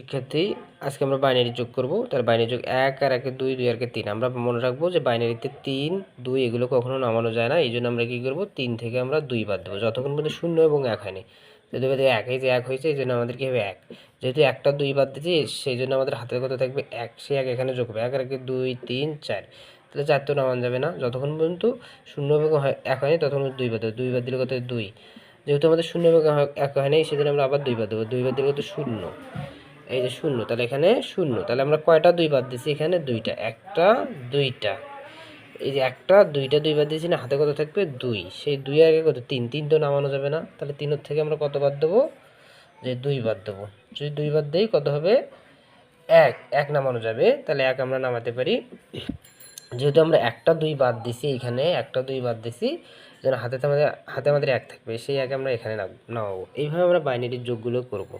শিক্ষার্থী আজকে আমরা বাইনারি যোগ করব। তার বাইনারি যোগ এক আর একে দুই দুই আর একে তিন। আমরা মনে রাখব যে বাইনারিতে তিন, দুই এগুলো কখনো নামানো যায় না। এই জন্য আমরা কী করব? তিন থেকে আমরা দুই বাদ দেবো। যতক্ষণ পর্যন্ত শূন্য এবং এক হয়নি। যদি আমাদের এক এই যে এক হয়েছে এই জন্য আমাদের কী হবে এক। যেহেতু একটা দুই বাদ দিয়েছি সেই জন্য আমাদের হাতের কথা থাকবে এক। সে এক এখানে যোগ হবে। এক আর একে দুই, তিন, চার। তাহলে চার তো নামানো যাবে না। যতক্ষণ পর্যন্ত শূন্য এবং এক হয়নি, ততক্ষণ দুই বাদ দেবো। দুই বাদ দিলে কত দুই। যেহেতু আমাদের শূন্য এবং এক হয়নি, সেজন্য আমরা আবার দুই বাদ দেবো। দুই বাদ দিলে কত? শূন্য। এই যে শূন্য, তাহলে এখানে শূন্য, তাহলে আমরা কয়টা দুই বাদ দিচ্ছি এখানে দুইটা, একটা, দুইটা। এই যে একটা, দুইটা, দুই বাদ দিয়েছি না, হাতে কত থাকবে? দুই। সেই দুই আগে কত? তিন। তিন তো নামানো যাবে না। তাহলে তিনের থেকে আমরা কত বাদ দেবো? যে দুই বাদ দেবো। যদি দুই বাদ দেই, কত হবে? এক। এক নামানো যাবে। তাহলে এক আমরা নামাতে পারি। যেহেতু আমরা একটা, দুই বাদ দিছি এখানে, একটা, দুই বাদ দিছি যেন হাতে আমাদের হাতে আমাদের এক থাকবে, সেই এক আমরা এখানে নামাবো। এইভাবে আমরা বাইনারির যোগগুলো করব।